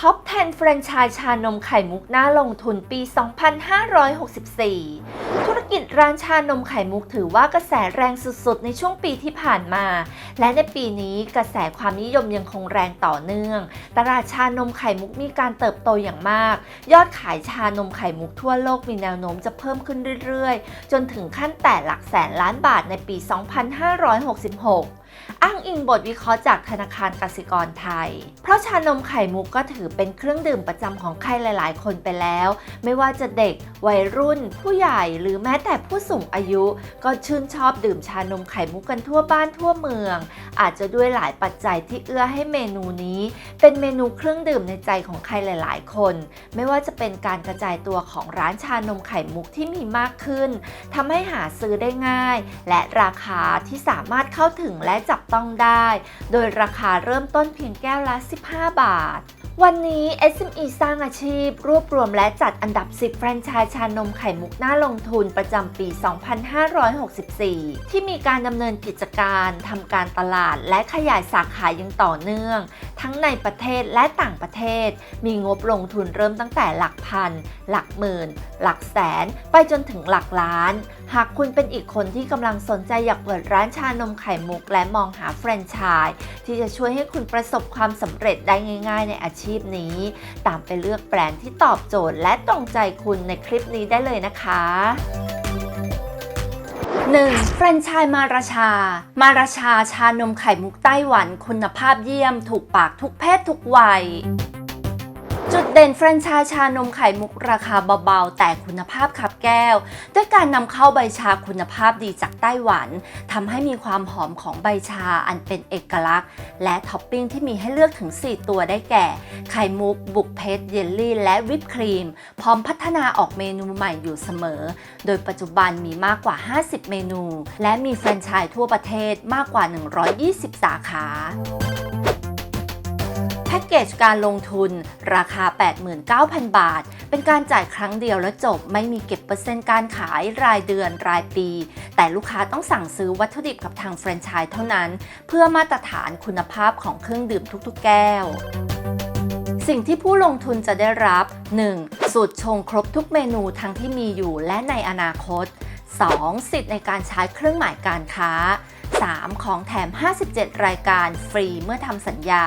ท็อป 10 แฟรนไชส์ชานมไข่มุกน่าลงทุนปี 2564 ธุรกิจร้านชานมไข่มุกถือว่ากระแสแรงสุดๆ ในช่วงปีที่ผ่านมา และในปีนี้กระแสความนิยมยังคงแรงต่อเนื่อง ตลาดชานมไข่มุกมีการเติบโตอย่างมาก ยอดขายชานมไข่มุกทั่วโลกมีแนวโน้มจะเพิ่มขึ้นเรื่อยๆ จนถึงขั้นแต่หลักแสนล้านบาทในปี 2566 อ้างอิงบทวิเคราะห์จากธนาคารกสิกรไทย เพราะชานมไข่มุกก็ถือเป็นเครื่องดื่มประจำของใครหลาย ๆ คนไปแล้ว ไม่ว่าจะเด็ก วัยรุ่น ผู้ใหญ่หรือแม้แต่ผู้สูงอายุ ก็ชื่นชอบดื่มชานมไข่มุกกันทั่วบ้านทั่วเมือง อาจจะด้วยหลายปัจจัยที่เอื้อให้เมนูนี้ เป็นเมนูเครื่องดื่มในใจของใครหลาย ๆ คน ไม่ว่าจะเป็นการกระจายตัวของร้านชานมไข่มุกที่มีมากขึ้นทำให้หาซื้อได้ง่าย และราคาที่สามารถเข้าถึงและจับต้องได้ โดยราคาเริ่มต้นเพียงแก้วละ 15 บาท วันนี้ SME สร้างอาชีพ รวบรวมและจัดอันดับ 10 แฟรนไชส์ชานมไข่มุกหน่าลงทุนประจำปี 2564 ที่มีการดำเนินกิจการทำการตลาดและขยายสาขาอย่างต่อเนื่อง ทั้งในประเทศและต่างประเทศ มีงบลงทุนเริ่มตั้งแต่หลักพัน หลักหมื่น หลักแสน ไปจนถึงหลักล้านหากคุณเป็นอีกคนที่กำลังสนใจอยากเปิดร้านชานมไข่มุก และมองหาแฟรนไชส์ที่จะช่วยให้คุณประสบความสำเร็จได้ง่าย ๆ ในอาชีพนี้ ตามไปเลือกแบรนด์ที่ตอบโจทย์และตรงใจคุณในคลิปนี้ได้เลยนะคะ 1. แฟรนไชส์มาราชา มาราชาชานมไข่มุกไต้หวัน คุณภาพเยี่ยม ถูกปากทุกเพศทุกวัย จุดเด่นแฟรนไชส์ชานมไข่มุกราคาเบาๆ แต่คุณภาพขับแก้ว ด้วยการนำเข้าใบชาคุณภาพดีจากไต้หวันทำให้มีความหอมของใบชาอันเป็นเอกลักษณ์ และท็อปปิ้งที่มีให้เลือกถึง 4 ตัวได้แก่ ไข่มุก บุกเพชรเยลลี่ และวิปครีม พร้อมพัฒนาออกเมนูใหม่อยู่เสมอ โดยปัจจุบันมีมากกว่า 50 เมนู และมีแฟรนไชส์ทั่วประเทศมากกว่า 120 สาขา แพ็กเกจการลงทุนราคา 89,000 บาท เป็นการจ่ายครั้งเดียวแล้วจบไม่มีเก็บเปอร์เซ็นต์การขายรายเดือนรายปี แต่ลูกค้าต้องสั่งซื้อวัตถุดิบกับทางแฟรนไชส์เท่านั้น เพื่อมาตรฐานคุณภาพของเครื่องดื่มทุกๆ แก้วสิ่งที่ผู้ลงทุนจะได้รับ 1. สูตรชงครบทุกเมนูทั้งที่มีอยู่และในอนาคต 2. สิทธิ์ในการใช้เครื่องหมายการค้า 3. ของแถม 57 รายการฟรีเมื่อทำสัญญา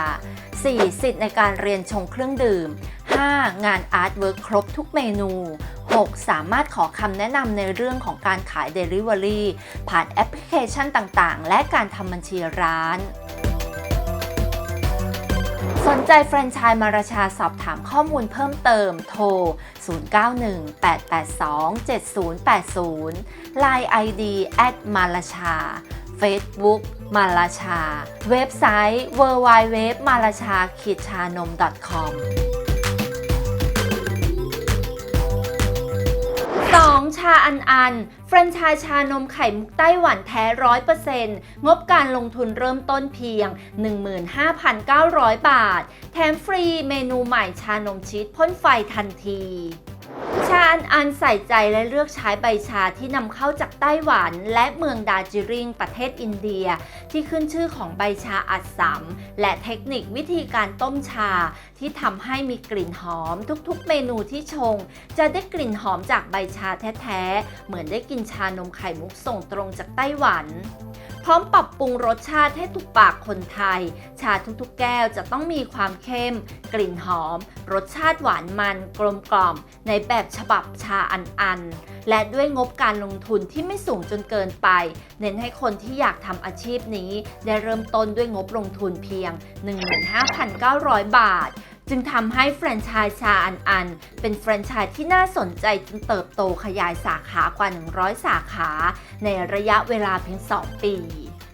4. สิทธิ์ในการเรียนชงเครื่องดื่ม 5. งานอาร์ตเวิร์คครบทุกเมนู 6. สามารถขอคำแนะนำในเรื่องของการขาย Delivery ผ่านแอปพลิเคชันต่างๆ และการทำบัญชีร้าน สนใจแฟรนไชส์มาราชาสอบถามข้อมูลเพิ่มเติมโทร 0918827080 Line ID แอดมาราชา Facebook มาราชา เว็บไซต์ www มาราชาคิชานม .com 2. ชาอันอันแฟรนไชส์ชานมไข่มุกไต้หวันแท้ร้อยเปอร์เซ็นต์งบการลงทุนเริ่มต้นเพียง 15,900 บาท แถมฟรีเมนูใหม่ชานมชีสพ่นไฟทันที ชาอันอันใส่ใจและเลือกใช้ใบชาที่นำเข้าจากไต้หวัน และเมืองดาจิริง ประเทศอินเดีย ที่ขึ้นชื่อของใบชาอัดสำและเทคนิควิธีการต้มชา ที่ทำให้มีกลิ่นหอม ทุกๆ เมนูที่ชง จะได้กลิ่นหอมจากใบชาแท้ๆ เหมือนได้กินชานมไข่มุกส่งตรงจากไต้หวัน ร้อมปรับปรุงรสชาติให้ถูกปากคนไทย ชาทุกๆแก้วจะต้องมีความเข้ม กลิ่นหอม รสชาติหวานมันกลมกล่อม ในแบบฉบับชาอันอันและด้วยงบการลงทุนที่ไม่สูงจนเกินไป เน้นให้คนที่อยากทำอาชีพนี้ ได้เริ่มต้นด้วยงบลงทุนเพียง 15,900 บาทจึงทำให้แฟรนไชส์ชาอันอัน เป็นแฟรนไชส์ที่น่าสนใจจนเติบโตขยายสาขากว่า 100 สาขา ในระยะเวลาเพียง 2 ปี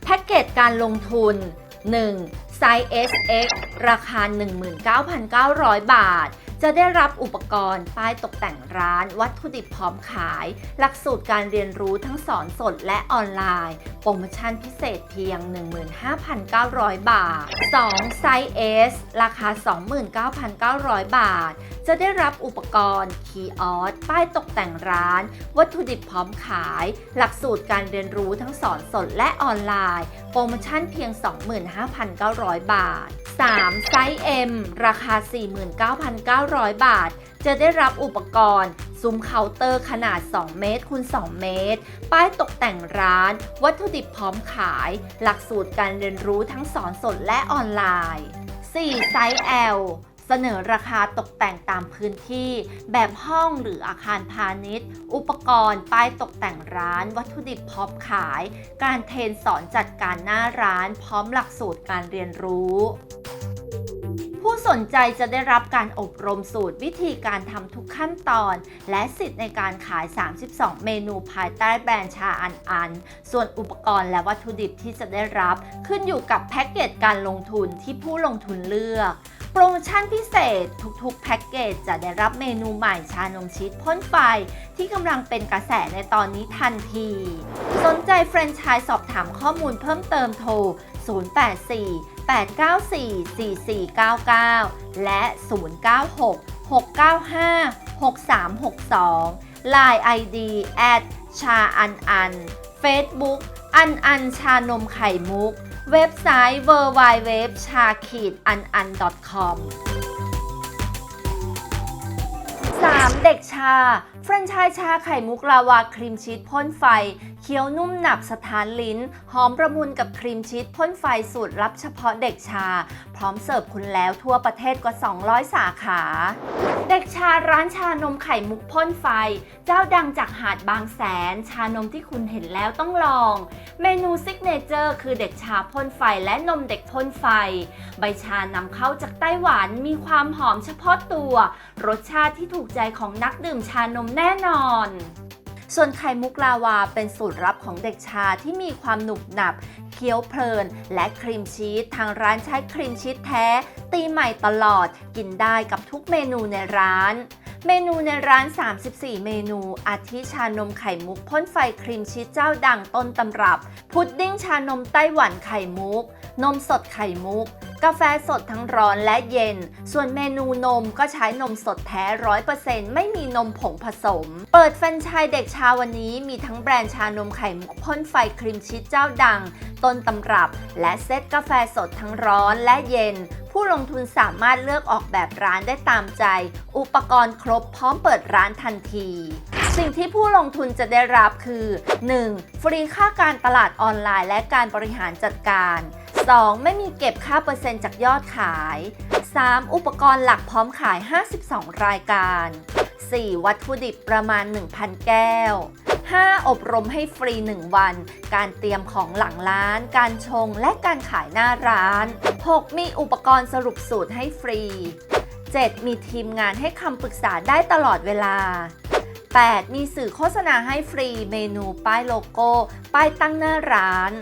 แพ็กเกจการลงทุน 1. ไซส์ SX ราคา 19,900 บาท จะได้รับอุปกรณ์ป้ายตกแต่งร้าน วัตถุดิบพร้อมขาย หลักสูตรการเรียนรู้ทั้งสอนสดและออนไลน์ โปรโมชั่นพิเศษเพียง 15,900 บาท 2. ไซส์ S ราคา 29,900 บาท จะได้รับอุปกรณ์ คีย์ออสป้ายตกแต่งร้าน วัตถุดิบพร้อมขาย หลักสูตรการเรียนรู้ทั้งสอนสดและออนไลน์ โปรโมชั่นเพียง 25,900 บาท 3. ไซส์ M ราคา 49,900บาท จะได้รับอุปกรณ์ ซุ้มเคาน์เตอร์ขนาด 2 เมตรคูณ2 เมตร ป้ายตกแต่งร้าน วัตถุดิบพร้อมขาย หลักสูตรการเรียนรู้ทั้งสอนสดและออนไลน์ 4. ไซส์ L เสนอราคาตกแต่งตามพื้นที่ แบบห้องหรืออาคารพาณิชย์ อุปกรณ์ ป้ายตกแต่งร้าน วัตถุดิบพร้อมขาย การเทรนสอนจัดการหน้าร้าน พร้อมหลักสูตรการเรียนรู้ ผู้สนใจจะได้รับการอบรมสูตรวิธีการทำทุกขั้นตอน และสิทธิ์ในการขาย 32 เมนูภายใต้แบรนด์ชาอันอัน ส่วนอุปกรณ์และวัตถุดิบที่จะได้รับขึ้นอยู่กับแพ็กเกจการลงทุนที่ผู้ลงทุนเลือกโปรโมชั่นพิเศษทุกๆ แพ็กเกจจะได้รับเมนูใหม่ชานมชีสพ่นไฟ ที่กำลังเป็นกระแสในตอนนี้ทันที สนใจแฟรนไชส์สอบถามข้อมูลเพิ่มเติมโทร 084 894 4499 และ 096 695 6362 Line ID at ชาอันอัน Facebook อันอันชานมไข่มุก เว็บไซต์ www.shakit.anan.com 3. เด็กชา แฟรนไชส์ชาไข่มุกลาวาครีมชีสพ่นไฟ เคี้ยวนุ่มหนับสถานลิ้น หอมประมุนกับครีมชีสพ่นไฟสูตรลับเฉพาะเด็กชา พร้อมเสิร์ฟคุณแล้วทั่วประเทศกว่า 200 สาขา เด็กชาร้านชานมไข่มุกพ่นไฟ เจ้าดังจากหาดบางแสน ชานมที่คุณเห็นแล้วต้องลอง เมนูซิกเนเจอร์คือเด็กชาพ่นไฟและนมเด็กพ่นไฟ ใบชานำเข้าจากไต้หวันมีความหอมเฉพาะตัว รสชาติที่ถูกใจของนักดื่มชานมแน่นอน ส่วนไข่มุกลาวาเป็นสูตรลับของเด็กชาที่มีความหนุบหนับ เคี้ยวเพลิน และครีมชีสทางร้านใช้ครีมชีสแท้ ตีใหม่ตลอด กินได้กับทุกเมนูในร้านเมนูในร้าน 34 เมนู อาทิชานมไข่มุกพ่นไฟครีมชีสเจ้าดังต้นตำรับ พุดดิ้งชานมไต้หวันไข่มุก นมสดไข่มุก กาแฟสดทั้งร้อนและเย็น ส่วนเมนูนมก็ใช้นมสดแท้ร้อยเปอร์เซ็นต์ไม่มีนมผงผสม เปิดแฟรนไชส์เด็กชาวันนี้มีทั้งแบรนด์ชานมไข่มุกพ่นไฟครีมชีสเจ้าดัง ต้นตำรับ และเซตกาแฟสดทั้งร้อนและเย็น ผู้ลงทุนสามารถเลือกออกแบบร้านได้ตามใจ อุปกรณ์ครบพร้อมเปิดร้านทันทีสิ่งที่ผู้ลงทุนจะได้รับคือ 1. ฟรีค่าการตลาดออนไลน์และการบริหารจัดการ 2. ไม่มีเก็บค่าเปอร์เซ็นต์จากยอดขาย 3. อุปกรณ์หลักพร้อมขาย 52 รายการ 4. วัตถุดิบประมาณ 1,000 แก้ว 5. อบรมให้ฟรี 1 วัน การเตรียมของหลังร้าน การชงและการขายหน้าร้าน 6. มีอุปกรณ์สรุปสูตรให้ฟรี 7. มีทีมงานให้คำปรึกษาได้ตลอดเวลา 8. มีสื่อโฆษณาให้ฟรี เมนูป้ายโลโก้ ป้ายตั้งหน้าร้าน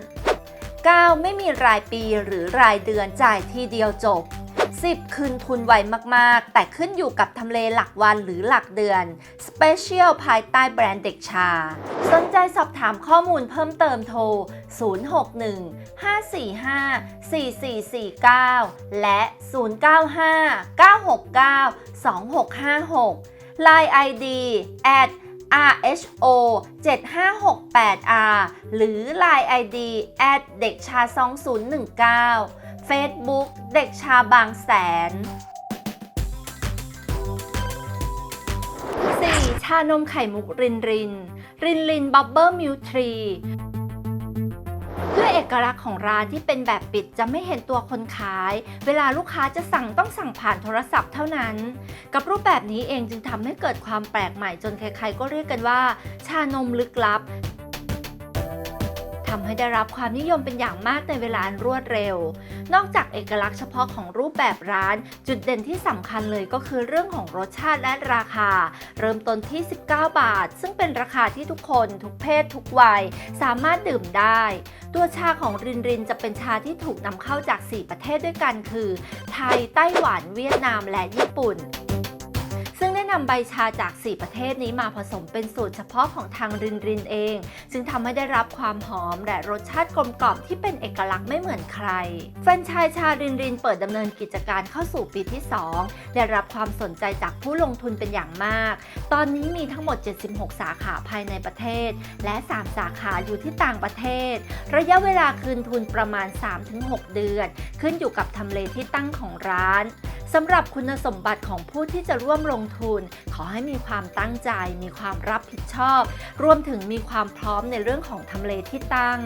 9. ไม่มีรายปีหรือรายเดือนจ่ายทีเดียวจบ 10. คืนทุนไวมากๆ แต่ขึ้นอยู่กับทำเลหลักวันหรือหลักเดือน Special ภายใต้แบรนด์เด็กชา สนใจสอบถามข้อมูลเพิ่มเติมโทร 061 545 4449 และ 095 969 2656 Line ID at rho 7568r หรือ Line ID เด็กชา 2019 Facebook เด็กชาบางแสน 4. ชานมไข่มุกรินริน รินรินบับเบิลมิลทรี ด้วยเอกลักษณ์ของร้านที่เป็นแบบปิดจะไม่เห็นตัวคนขาย เวลาลูกค้าจะสั่งต้องสั่งผ่านโทรศัพท์เท่านั้น กับรูปแบบนี้เองจึงทำให้เกิดความแปลกใหม่จนใครๆก็เรียกกันว่า ชานมลึกลับ ทำให้ได้รับความนิยมเป็นอย่างมากในเวลาอันรวดเร็ว นอกจากเอกลักษณ์เฉพาะของรูปแบบร้าน จุดเด่นที่สำคัญเลยก็คือเรื่องของรสชาติและราคา เริ่มต้นที่ 19 บาท ซึ่งเป็นราคาที่ทุกคนทุกเพศทุกวัย สามารถดื่มได้ ตัวชาของรินรินจะเป็นชาที่ถูกนำเข้าจาก 4 ประเทศด้วยกันคือ ไทย ไต้หวัน เวียดนาม และญี่ปุ่น นำใบชาจาก 4 ประเทศนี้มาผสมเป็นสูตรเฉพาะของทางรินรินเอง จึงทำให้ได้รับความหอมและรสชาติกลมกล่อมที่เป็นเอกลักษณ์ไม่เหมือนใคร แฟรนไชส์ชารินรินเปิดดำเนินกิจการเข้าสู่ปีที่ 2 ได้รับความสนใจจากผู้ลงทุนเป็นอย่างมาก ตอนนี้มีทั้งหมด 76 สาขาภายในประเทศ และ 3 สาขาอยู่ที่ต่างประเทศ ระยะเวลาคืนทุนประมาณ 3-6 เดือน ขึ้นอยู่กับทำเลที่ตั้งของร้าน สำหรับคุณสมบัติของผู้ที่จะร่วมลงทุน ขอให้มีความตั้งใจ มีความรับผิดชอบ รวมถึงมีความพร้อมในเรื่องของทำเลที่ตั้ง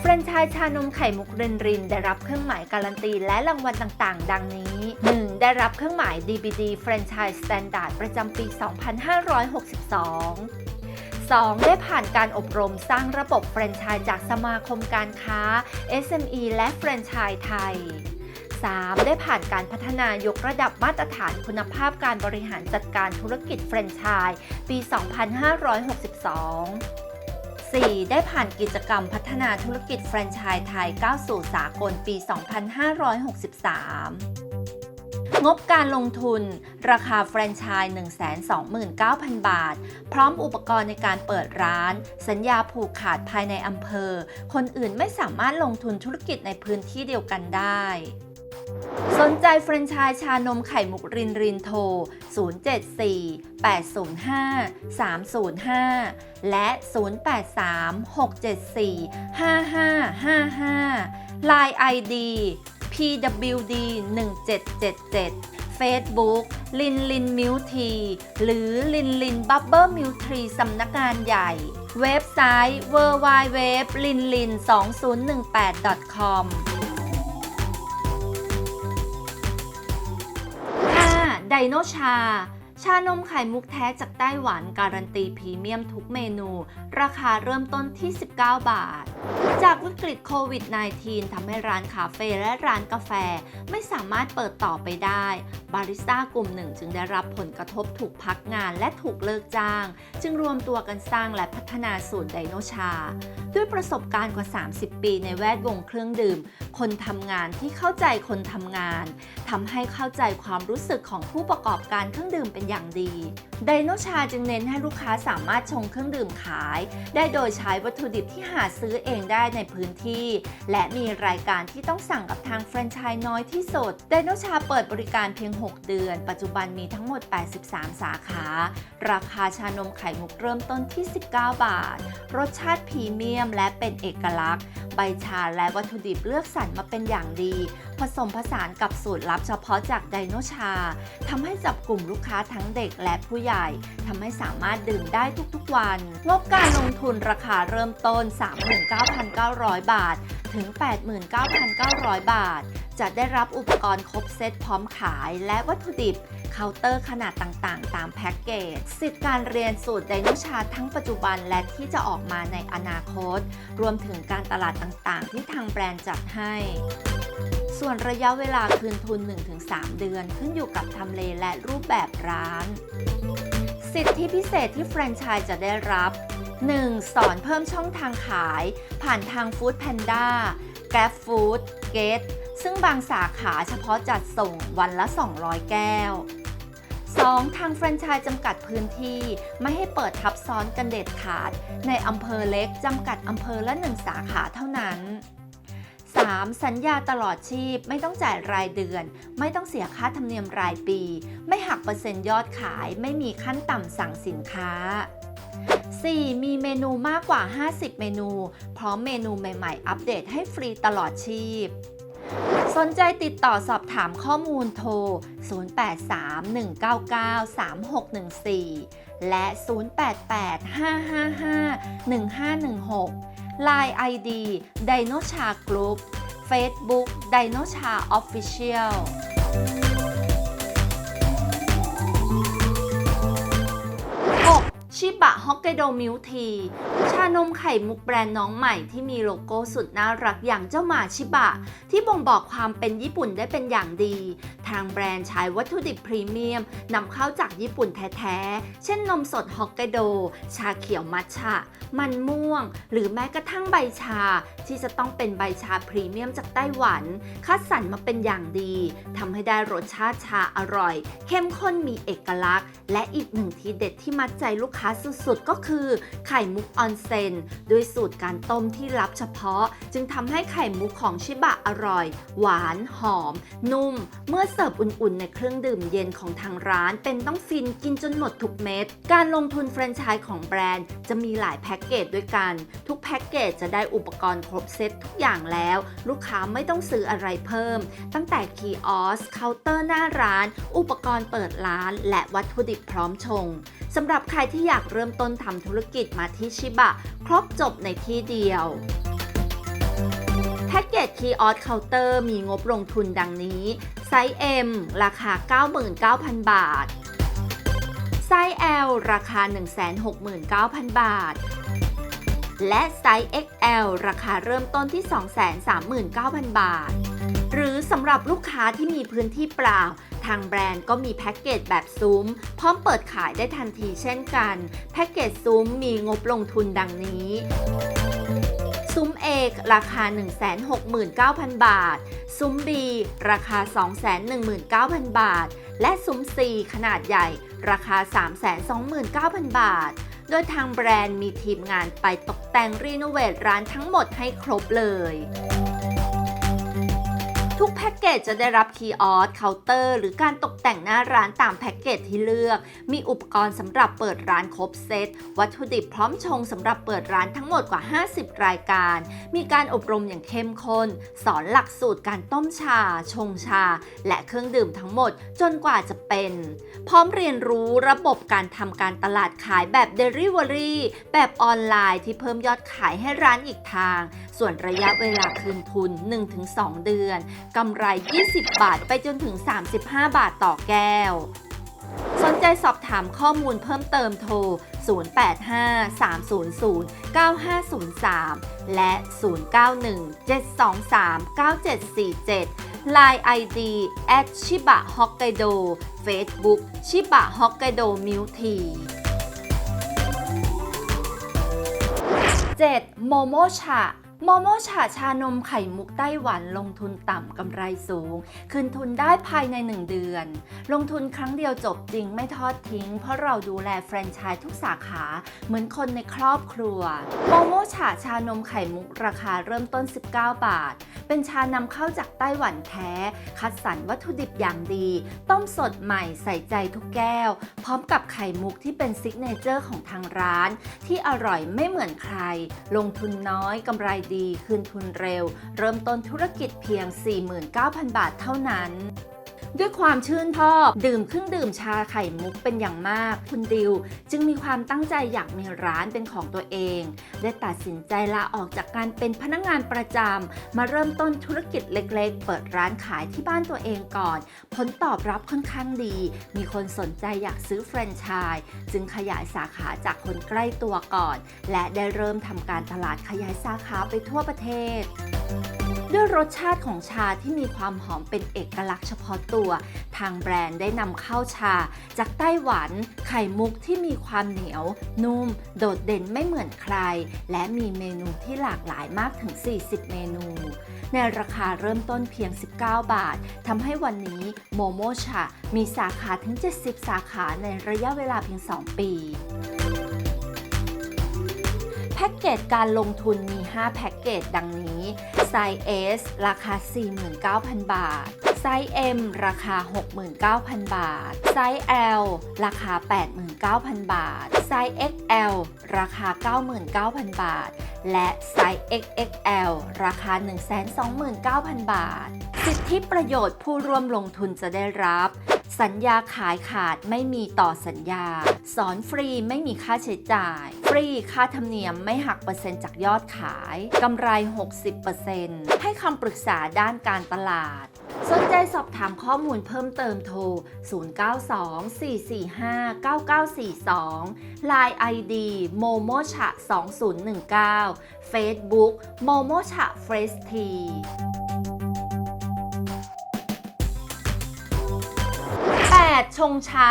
แฟรนไชส์ชานมไข่มุกรินริน ได้รับเครื่องหมายการันตีและรางวัลต่างๆ ดังนี้ 1. ได้รับเครื่องหมาย DBD Franchise Standard ประจำปี 2562 2. ได้ผ่านการอบรมสร้างระบบแฟรนไชส์จากสมาคมการค้า SME และแฟรนไชส์ไทย 3. ได้ผ่านการพัฒนายกระดับมาตรฐานคุณภาพการบริหารจัดการธุรกิจแฟรนไชส์ปี 2562 4. ได้ผ่านกิจกรรมพัฒนาธุรกิจแฟรนไชส์ไทยก้าวสู่สากลปี 2563 งบการลงทุน ราคาแฟรนไชส์ 129,000 บาท พร้อมอุปกรณ์ในการเปิดร้าน สัญญาผูกขาดภายในอำเภอ คนอื่นไม่สามารถลงทุนธุรกิจในพื้นที่เดียวกันได้ สนใจแฟรนไชส์ชานมไข่มุกรินรินโทร 074 805 305 และ 083 674 5555 Line ID pwd 1777 Facebook ลินลินมิวทีหรือลินลินบับเบิลมิวทรีสำนักงานใหญ่ เว็บไซต์ w w w l i n l i n 2 0 1 8 com ไดโนชา ชานมไข่มุกแท้จากไต้หวันการันตีพรีเมียมทุกเมนู ราคาเริ่มต้นที่ 19 บาท จากวิกฤตโควิด -19 ทำให้ร้านคาเฟ่และร้านกาแฟไม่สามารถเปิดต่อไปได้ บาริสต้ากลุ่มหนึ่งจึงได้รับผลกระทบถูกพักงานและถูกเลิกจ้าง จึงรวมตัวกันสร้างและพัฒนาสูตรไดโนชา ด้วยประสบการณ์กว่า 30 ปีในแวดวงเครื่องดื่ม คนทำงานที่เข้าใจคนทำงานทำให้เข้าใจความรู้สึกของผู้ประกอบการเครื่องดื่มเป็นอย่างดีไดโนชาจึงเน้นให้ลูกค้าสามารถชงเครื่องดื่มขาย ได้โดยใช้วัตถุดิบที่หาซื้อเองได้ในพื้นที่ และมีรายการที่ต้องสั่งกับทางแฟรนไชส์น้อยที่สุดไดโนชาเปิดบริการเพียง 6 เดือน ปัจจุบันมีทั้งหมด 83 สาขา ราคาชานมไข่มุกเริ่มต้นที่ 19 บาท รสชาติพรีเมียมและเป็นเอกลักษณ์ ใบชาและวัตถุดิบเลือกสรรมาเป็นอย่างดี ผสมผสานกับสูตรลับเฉพาะจากไดโนชาทำให้จับกลุ่มลูกค้าทั้งเด็กและผู้ใหญ่ทำให้สามารถดื่มได้ทุกๆวัน งบการลงทุนราคาเริ่มต้น9,900 บาท ถึง 89,900 บาท จะได้รับอุปกรณ์ครบเซตพร้อมขายและวัตถุดิบเคาน์เตอร์ขนาดต่างๆ ตามแพ็กเกจ สิทธิการเรียนสูตรไดโนชาทั้งปัจจุบันและที่จะออกมาในอนาคต รวมถึงการตลาดต่างๆ ที่ทางแบรนด์จัดให้ส่วนระยะเวลาคืนทุน 1-3 เดือนขึ้นอยู่กับทำเลและรูปแบบร้าน สิทธิพิเศษที่แฟรนไชส์จะได้รับ 1. สอนเพิ่มช่องทางขาย ผ่านทาง Food Panda Grab Food Gate ซึ่งบางสาขาเฉพาะจัดส่งวันละ 200 แก้ว 2. ทางแฟรนไชส์จำกัดพื้นที่ไม่ให้เปิดทับซ้อนกันเด็ดขาด ในอำเภอเล็กจำกัดอำเภอละ 1 สาขาเท่านั้น 3. สัญญาตลอดชีพไม่ต้องจ่ายรายเดือน ไม่ต้องเสียค่าธรรมเนียมรายปี ไม่หักเปอร์เซ็นต์ยอดขายไม่มีขั้นต่ำสั่งสินค้า 4. มีเมนูมากกว่า 50 เมนู พร้อมเมนูใหม่ๆ อัปเดตให้ฟรีตลอดชีพ สนใจติดต่อสอบถามข้อมูลโทร 0831993614 และ 0885551516 Line ID Dino Cha Group Facebook Dino Cha Official ชิบะฮอกไกโดมิลทีชานมไข่มุกแบรนด์น้องใหม่ที่มีโลโก้สุดน่ารักอย่างเจ้าหมาชิบะ ที่บ่งบอกความเป็นญี่ปุ่นได้เป็นอย่างดี ทางแบรนด์ใช้วัตถุดิบพรีเมียมนำเข้าจากญี่ปุ่นแท้ๆ เช่นนมสดฮอกไกโด ชาเขียวมัทฉะ มันม่วง หรือแม้กระทั่งใบชา ที่จะต้องเป็นใบชาพรีเมียมจากไต้หวัน คัดสรรมาเป็นอย่างดีทำให้ได้รสชาติชาอร่อย เข้มข้นมีเอกลักษณ์ และอีกหนึ่งทีเด็ดที่มัดใจลูกค้าสุดๆก็คือไข่มุกออนเซนด้วยสูตรการต้มที่ลับเฉพาะ จึงทำให้ไข่มุกของชิบะอร่อย หวานหอม นุ่ม เมื่อเสิร์ฟอุ่นๆ ในเครื่องดื่มเย็นของทางร้านเป็นต้องฟินกินจนหมดทุกเม็ด การลงทุนแฟรนไชส์ของแบรนด์จะมีหลายแพ็กเกจด้วยกัน ทุกแพ็กเกจจะได้อุปกรณ์ครบเซตทุกอย่างแล้ว ลูกค้าไม่ต้องซื้ออะไรเพิ่ม ตั้งแต่คีย์ออสเคาน์เตอร์หน้าร้าน อุปกรณ์เปิดร้าน และวัตถุดิบพร้อมชง สำหรับใครที่อยากเริ่มต้นทำธุรกิจมาที่ชิบะ ครบจบในที่เดียวแพ็กเกจคีย์ออสเคาน์เตอร์มีงบลงทุนดังนี้ ไซส์ M ราคา 99,000 บาท ไซส์ L ราคา 169,000 บาท และไซส์ XL ราคาเริ่มต้นที่ 239,000 บาท หรือสำหรับลูกค้าที่มีพื้นที่เปล่า ทางแบรนด์ก็มีแพ็กเกจแบบซุ้ม พร้อมเปิดขายได้ทันทีเช่นกัน แพ็กเกจซุ้มมีงบลงทุนดังนี้ซุ้ม A ราคา 169,000 บาท ซุ้ม B ราคา 219,000 บาท และซุ้ม C ขนาดใหญ่ ราคา 329,000 บาท โดยทางแบรนด์มีทีมงานไปตกแต่งรีโนเวทร้านทั้งหมดให้ครบเลย ทุกแพ็กเกจจะได้รับคีย์ออสเคาน์เตอร์ หรือการตกแต่งหน้าร้านตามแพ็กเกจที่เลือก มีอุปกรณ์สำหรับเปิดร้านครบเซต วัตถุดิบพร้อมชงสำหรับเปิดร้านทั้งหมดกว่า 50 รายการ มีการอบรมอย่างเข้มข้น สอนหลักสูตรการต้มชา ชงชา และเครื่องดื่มทั้งหมดจนกว่าจะเป็น พร้อมเรียนรู้ระบบการทำการตลาดขายแบบ Delivery แบบออนไลน์ที่เพิ่มยอดขายให้ร้านอีกทาง ส่วนระยะเวลาคืนทุน 1-2 เดือนกำไร 20 บาทไปจนถึง 35 บาทต่อแก้ว สนใจสอบถามข้อมูลเพิ่มเติมโทร 085-300-9503 และ 091-723-9747 Line ID at Shiba Hokkaido Facebook Shiba Hokkaido Milk Tea 7. โมโมชา โมโมชาชานมไข่มุกไต้หวันลงทุนต่ำกำไรสูง คืนทุนได้ภายใน 1 เดือน ลงทุนครั้งเดียวจบจริงไม่ทอดทิ้ง เพราะเราดูแลแฟรนไชส์ทุกสาขาเหมือนคนในครอบครัว โมโมชาชานมไข่มุกราคาเริ่มต้น 19 บาท เป็นชานำเข้าจากไต้หวันแท้ คัดสรรวัตถุดิบอย่างดี ต้มสดใหม่ใส่ใจทุกแก้ว พร้อมกับไข่มุกที่เป็นซิกเนเจอร์ของทางร้าน ที่อร่อยไม่เหมือนใคร ลงทุนน้อยกำไรดี คืนทุนเร็ว เริ่มต้นธุรกิจเพียง 49,000 บาทเท่านั้น ด้วยความชื่นชอบ ดื่มเครื่องดื่มชาไข่มุกเป็นอย่างมาก คุณดิว จึงมีความตั้งใจอยากมีร้านเป็นของตัวเองได้ตัดสินใจลาออกจากการเป็นพนักงานประจำมาเริ่มต้นธุรกิจเล็กๆ เปิดร้านขายที่บ้านตัวเองก่อน ผลตอบรับค่อนข้างดี มีคนสนใจอยากซื้อแฟรนไชส์จึงขยายสาขาจากคนใกล้ตัวก่อน และได้เริ่มทำการตลาดขยายสาขาไปทั่วประเทศ ด้วยรสชาติของชาที่มีความหอมเป็นเอกลักษณ์เฉพาะตัว ทางแบรนด์ได้นำเข้าชา จากไต้หวันไข่มุกที่มีความเหนียว นุ่ม โดดเด่นไม่เหมือนใคร และมีเมนูที่หลากหลายมากถึง 40 เมนู ในราคาเริ่มต้นเพียง 19 บาททำให้วันนี้โมโมชามีสาขาถึง 70 สาขาในระยะเวลาเพียง 2 ปี พ็กเกจการลงทุนมี 5 แพ็กเกจดังนี้ ไซส์ S ราคา 49,000 บาท ไซส์ M ราคา 69,000 บาท ไซส์ L ราคา 89,000 บาท ไซส์ XL ราคา 99,000 บาท และไซส์ XXL ราคา 129,000 บาท สิทธิประโยชน์ผู้ร่วมลงทุนจะได้รับ สัญญาขายขาดไม่มีต่อสัญญา สอนฟรีไม่มีค่าใช้จ่าย ฟรีค่าธรรมเนียมไม่หักเปอร์เซ็นต์จากยอดขายกำไร 60%ให้คำปรึกษาด้านการตลาด สนใจสอบถามข้อมูลเพิ่มเติมโทร 0924459942 Line ID momocha 2019 Facebook momocha fresh tea 8 ชงชา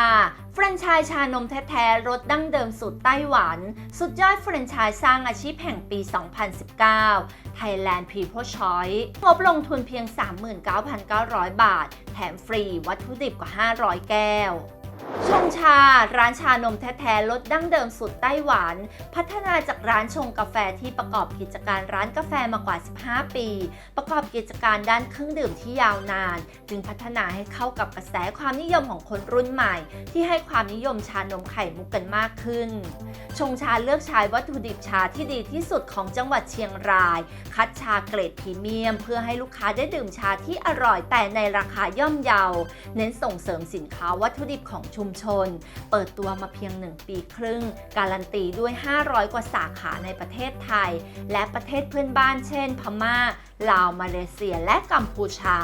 แฟรนไชส์ชานมแท้ๆรสดั้งเดิมสูตรไต้หวัน สุดยอดแฟรนไชส์สร้างอาชีพแห่งปี 2019 Thailand People Choice งบลงทุนเพียง 39,900 บาท แถมฟรีวัตถุดิบกว่า 500 แก้ว ชงชา ร้านชานมแท้ๆรสดั้งเดิมสุดไต้หวัน พัฒนาจากร้านชงกาแฟที่ประกอบกิจการร้านกาแฟมากว่า 15 ปี ประกอบกิจการด้านเครื่องดื่มที่ยาวนาน จึงพัฒนาให้เข้ากับกระแสความนิยมของคนรุ่นใหม่ ที่ให้ความนิยมชานมไข่มุกกันมากขึ้น ชงชาเลือกใช้วัตถุดิบชาที่ดีที่สุดของจังหวัดเชียงราย คัดชาเกรดพรีเมียม เพื่อให้ลูกค้าได้ดื่มชาที่อร่อยแต่ในราคาย่อมเยา เน้นส่งเสริมสินค้าวัตถุดิบของชุมชน เปิดตัวมาเพียง 1 ปีครึ่ง การันตีด้วย 500 กว่าสาขาในประเทศไทย และประเทศเพื่อนบ้านเช่น พม่า ลาว มาเลเซีย และกัมพูชา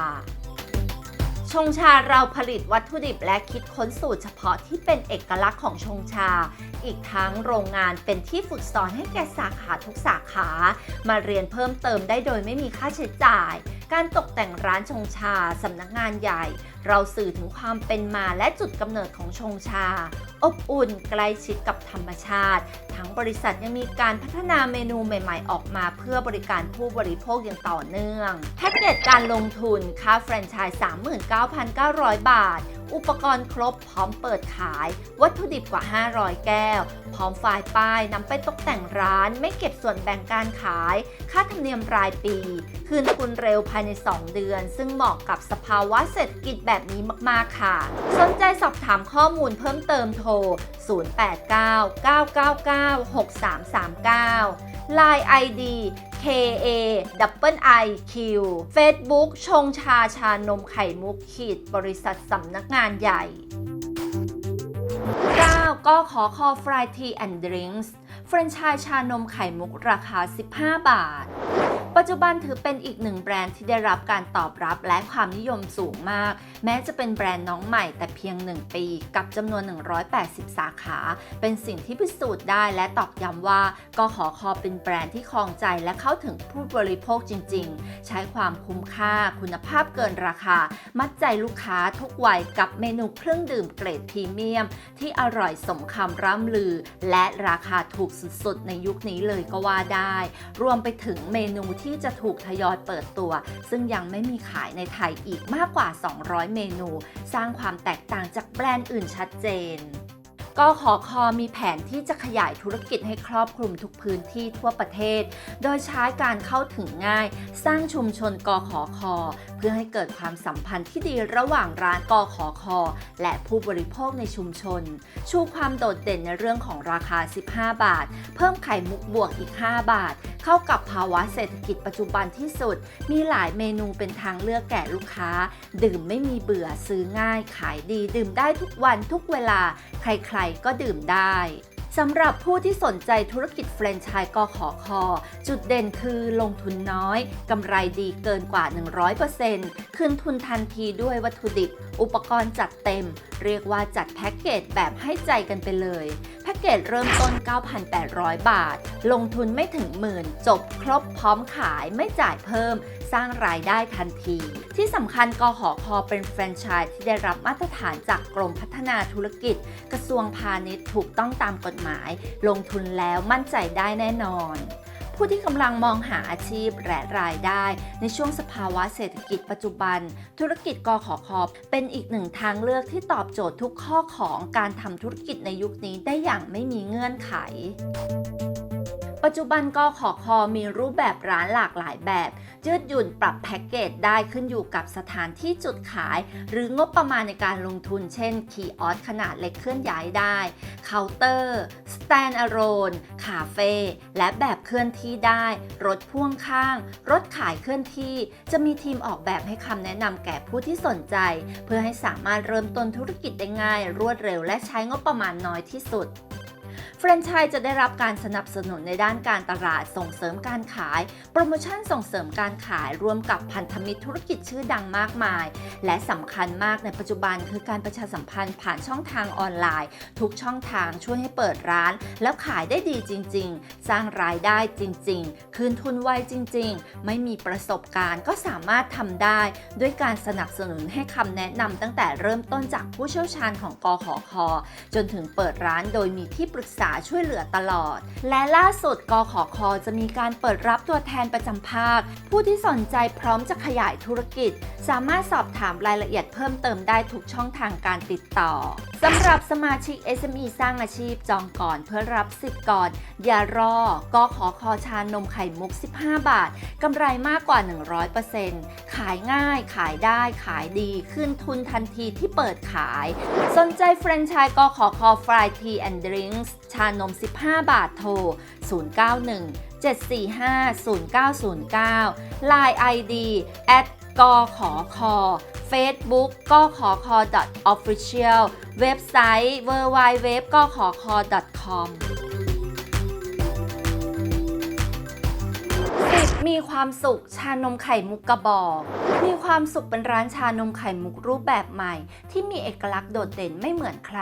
ชงชาเราผลิตวัตถุดิบและคิดค้นสูตรเฉพาะที่เป็นเอกลักษณ์ของชงชา อีกทั้งโรงงานเป็นที่ฝึกสอนให้แก่สาขาทุกสาขา มาเรียนเพิ่มเติมได้โดยไม่มีค่าใช้จ่าย การตกแต่งร้านชงชาสำนักงานใหญ่ เราสื่อถึงความเป็นมาและจุดกำเนิดของชงชา อบอุ่นใกล้ชิดกับธรรมชาติ ทั้งบริษัทยังมีการพัฒนาเมนูใหม่ๆ ออกมาเพื่อบริการผู้บริโภคอย่างต่อเนื่อง แพ็กเกจการลงทุนค่าแฟรนไชส์ 39,900 บาท อุปกรณ์ครบพร้อมเปิดขาย วัตถุดิบกว่า 500 แก้ว พร้อมไฟล์ป้ายนำไปตกแต่งร้าน ไม่เก็บส่วนแบ่งการขาย ค่าธรรมเนียมรายปี คืนทุนเร็วภายใน 2 เดือน ซึ่งเหมาะกับสภาวะเศรษฐกิจแบบนี้มากๆค่ะ สนใจสอบถามข้อมูลเพิ่มเติมโทร 089-999-6339 Line ID KA double I Q Facebook ชงชาชานมไข่มุกขีดบริษัทสำนักงานใหญ่ 9. ก็ขอคอฟรายทีแอนด์ดริงส์ แฟรนไชส์ชานมไข่มุกราคา 15 บาท ปัจจุบันถือเป็นอีกหนึ่งแบรนด์ที่ได้รับการตอบรับและความนิยมสูงมาก แม้จะเป็นแบรนด์น้องใหม่แต่เพียง 1 ปี กับจำนวน 180 สาขา เป็นสิ่งที่พิสูจน์ได้และตอกย้ำว่า ก็ขอคอเป็นแบรนด์ที่ครองใจและเข้าถึงผู้บริโภคจริง ๆ ใช้ความคุ้มค่าคุณภาพเกินราคา มัดใจลูกค้าทุกวัยกับเมนูเครื่องดื่มเกรดพรีเมียม ที่อร่อยสมคำร่ำลือ และราคาถูกสุดๆ ในยุคนี้เลยก็ว่าได้ รวมไปถึงเมนูที่จะถูกทยอยเปิดตัว ซึ่งยังไม่มีขายในไทยอีกมากกว่า 200 เมนู สร้างความแตกต่างจากแบรนด์อื่นชัดเจนก็ขอคอมีแผนที่จะขยายธุรกิจให้ครอบคลุมทุกพื้นที่ทั่วประเทศ โดยใช้การเข้าถึงง่าย สร้างชุมชนกขอคอ เพื่อให้เกิดความสัมพันธ์ที่ดีระหว่างร้านกอขอคอ และผู้บริโภคในชุมชน ชูความโดดเด่นในเรื่องของราคา 15 บาท เพิ่มไข่มุกบวกอีก 5 บาท เข้ากับภาวะเศรษฐกิจปัจจุบันที่สุด มีหลายเมนูเป็นทางเลือกแก่ลูกค้า ดื่มไม่มีเบื่อซื้อง่าย ขายดี ดื่มได้ทุกวันทุกเวลา ใครๆก็ดื่มได้ สำหรับผู้ที่สนใจธุรกิจแฟรนไชส์กขอคอ จุดเด่นคือลงทุนน้อย กำไรดีเกินกว่า 100%คืนทุนทันทีด้วยวัตถุดิบ อุปกรณ์จัดเต็ม เรียกว่าจัดแพ็กเกจแบบให้ใจกันไปเลย แพ็กเกจเริ่มต้น 9,800 บาท ลงทุนไม่ถึงหมื่น จบครบพร้อมขายไม่จ่ายเพิ่ม สร้างรายได้ทันที ที่สำคัญกหอคอเป็นแฟรนไชส์ที่ได้รับมาตรฐานจากกรมพัฒนาธุรกิจ กระทรวงพาณิชย์ถูกต้องตามกฎหมายลงทุนแล้วมั่นใจได้แน่นอน ผู้ที่กำลังมองหาอาชีพและรายได้ ในช่วงสภาวะเศรษฐกิจปัจจุบัน ธุรกิจกขอคอเป็นอีกหนึ่งทางเลือกที่ตอบโจทย์ทุกข้อของการทำธุรกิจในยุคนี้ได้อย่างไม่มีเงื่อนไข ปัจจุบันกขอคอมีรูปแบบร้านหลากหลายแบบ ยืดหยุ่นปรับแพ็กเกจได้ขึ้นอยู่กับสถานที่จุดขาย หรืองบประมาณในการลงทุน เช่น คีออสขนาดเล็กเคลื่อนย้ายได้เคาน์เตอร์สแตนอะโรนคาเฟ่และแบบเคลื่อนที่ได้ รถพ่วงข้าง รถขายเคลื่อนที่ จะมีทีมออกแบบให้คำแนะนำแก่ผู้ที่สนใจ เพื่อให้สามารถเริ่มต้นธุรกิจได้ง่าย รวดเร็วและใช้งบประมาณน้อยที่สุด แฟรนไชส์จะได้รับการสนับสนุนในด้านการตลาดส่งเสริมการขาย โปรโมชั่นส่งเสริมการขายร่วมกับพันธมิตรธุรกิจชื่อดังมากมาย และสำคัญมากในปัจจุบันคือการประชาสัมพันธ์ผ่านช่องทางออนไลน์ ทุกช่องทางช่วยให้เปิดร้าน แล้วขายได้ดีจริง ๆ สร้างรายได้จริง ๆ คืนทุนไวจริง ๆ ไม่มีประสบการณ์ก็สามารถทำได้ ด้วยการสนับสนุนให้คำแนะนำตั้งแต่เริ่มต้นจากผู้เชี่ยวชาญของกขคจนถึงเปิดร้านโดยมีที่ปรึกษาช่วยเหลือตลอด และล่าสุดกขคจะมีการเปิดรับตัวแทนประจำภาค ผู้ที่สนใจพร้อมจะขยายธุรกิจ สามารถสอบถามรายละเอียดเพิ่มเติมได้ทุกช่องทางการติดต่อสำหรับสมาชิก SME สร้างอาชีพจองก่อนเพื่อรับสิทธิ์ก่อน อย่ารอกขคชานมไข่มุก 15 บาท กำไรมากกว่า 100%ขายง่าย ขายได้ขายดีขึ้นทุนทันทีที่เปิดขาย สนใจแฟรนไชส์กขคฟรายทีแอนด์ดริงส์ชานม 15 บาทโทร 091 745 0909 Line ID at กอขอคอ Facebook กขอคอ official เว็บไซต์ www กขอคอ com มีความสุขชานมไข่มุกกระบอก มีความสุขเป็นร้านชานมไข่มุกรูปแบบใหม่ ที่มีเอกลักษณ์โดดเด่นไม่เหมือนใคร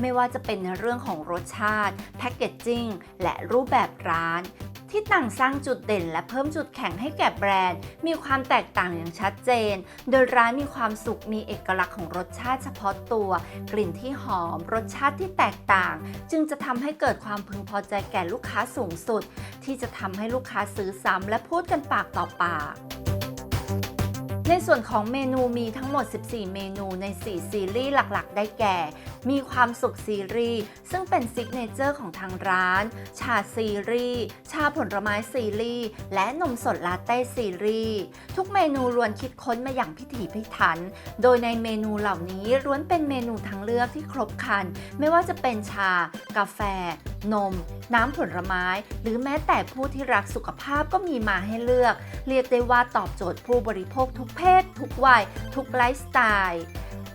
ไม่ว่าจะเป็นในเรื่องของรสชาติ แพคเกจจิ้ง และรูปแบบร้าน ที่ต่างสร้างจุดเด่นและเพิ่มจุดแข็งให้แก่แบรนด์ มีความแตกต่างอย่างชัดเจน โดยร้านมีความสุขมีเอกลักษณ์ของรสชาติเฉพาะตัว กลิ่นที่หอม รสชาติที่แตกต่าง จึงจะทำให้เกิดความพึงพอใจแก่ลูกค้าสูงสุด ที่จะทำให้ลูกค้าซื้อซ้ำและพูดกันปากต่อปาก ในส่วนของเมนูมีทั้งหมด 14 เมนูใน 4 ซีรีส์หลักๆ ได้แก่ มีความสุขซีรีส์ซึ่งเป็นซิกเนเจอร์ของทางร้าน ชาซีรีส์ชาผลไม้ซีรีส์และนมสดลาเต้ซีรีส์ทุกเมนูล้วนคิดค้นมาอย่างพิถีพิถัน โดยในเมนูเหล่านี้ล้วนเป็นเมนูทางเลือกที่ครบครัน ไม่ว่าจะเป็นชา กาแฟ นม น้ำผลไม้ หรือแม้แต่ผู้ที่รักสุขภาพก็มีมาให้เลือก เรียกได้ว่าตอบโจทย์ผู้บริโภคทุกเพศ ทุกวัย ทุกไลฟ์สไตล์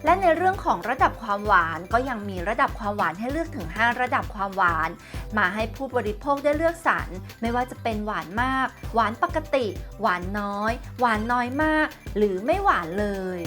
และในเรื่องของระดับความหวานก็ยังมีระดับความหวานให้เลือกถึง 5 ระดับความหวาน มาให้ผู้บริโภคได้เลือกสรรไม่ว่าจะเป็นหวานมาก หวานปกติ หวานน้อย หวานน้อยมาก หรือไม่หวานเลย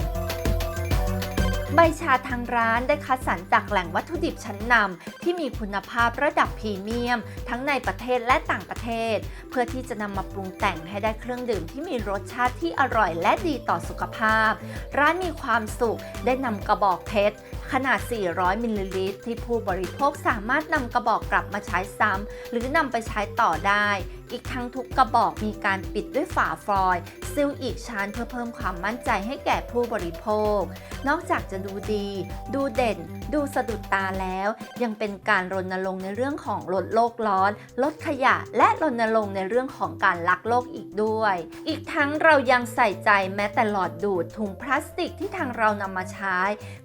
ใบชาทางร้านได้คัดสรรจากแหล่งวัตถุดิบชั้นนำที่มีคุณภาพระดับพรีเมียม ทั้งในประเทศและต่างประเทศ เพื่อที่จะนำมาปรุงแต่งให้ได้เครื่องดื่มที่มีรสชาติที่อร่อยและดีต่อสุขภาพ ร้านมีความสุขได้นำกระบอกเพชรขนาด 400 มิลลิลิตรที่ผู้บริโภคสามารถนำกระบอกกลับมาใช้ซ้ำหรือนำไปใช้ต่อได้อีกทั้งทุกกระบอกมีการปิดด้วยฝาฟอยล์ซิลอีกชั้นเพื่อเพิ่มความมั่นใจให้แก่ผู้บริโภค นอกจากจะดูดี ดูเด่น ดูสะดุดตาแล้ว ยังเป็นการรณรงค์ในเรื่องของลดโลกร้อน ลดขยะ และรณรงค์ในเรื่องของการรักโลกอีกด้วย อีกทั้งเรายังใส่ใจแม้แต่หลอดดูดถุงพลาสติกที่ทางเรานำมาใช้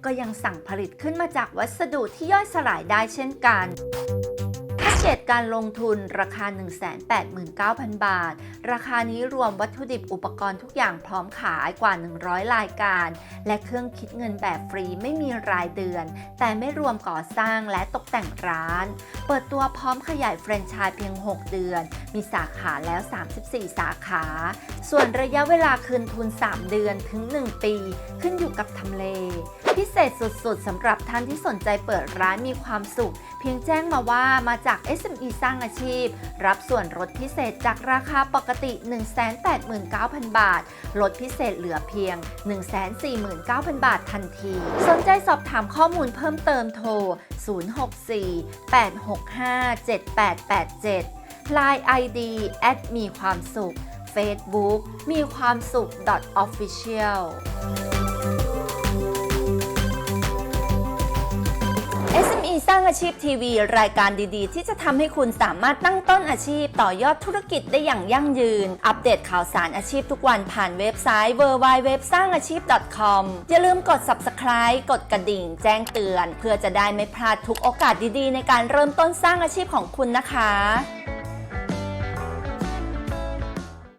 ก็ยังสั่งผลิตขึ้นมาจากวัสดุที่ย่อยสลายได้เช่นกัน เกจการลงทุนราคา 189,000 บาท ราคานี้รวมวัตถุดิบอุปกรณ์ทุกอย่างพร้อมขายกว่า 100 รายการ และเครื่องคิดเงินแบบฟรีไม่มีรายเดือน แต่ไม่รวมก่อสร้างและตกแต่งร้าน เปิดตัวพร้อมขยายแฟรนไชส์เพียง 6 เดือน มีสาขาแล้ว 34 สาขา ส่วนระยะเวลาคืนทุน 3 เดือนถึง 1 ปี ขึ้นอยู่กับทำเลพิเศษสุดๆสำหรับท่านที่สนใจเปิดร้านมีความสุข เพียงแจ้งมาว่ามาจาก SME สร้างอาชีพ รับส่วนลดพิเศษจากราคาปกติ 189,000 บาท ลดพิเศษเหลือเพียง 149,000 บาททันที สนใจสอบถามข้อมูลเพิ่มเติมโทร 064-865-7887 Line ID แอดมีความสุข Facebook มีความสุข official อีสร้างอาชีพทีวี รายการดีๆ ที่จะทำให้คุณสามารถตั้งต้นอาชีพ ต่อยอดธุรกิจได้อย่างยั่งยืน อัปเดตข่าวสารอาชีพทุกวันผ่านเว็บไซต์ www สร้างอาชีพ .com อย่าลืมกด subscribe กดกระดิ่ง แจ้งเตือน เพื่อจะได้ไม่พลาดทุกโอกาสดีๆ ในการเริ่มต้นสร้างอาชีพของคุณนะคะ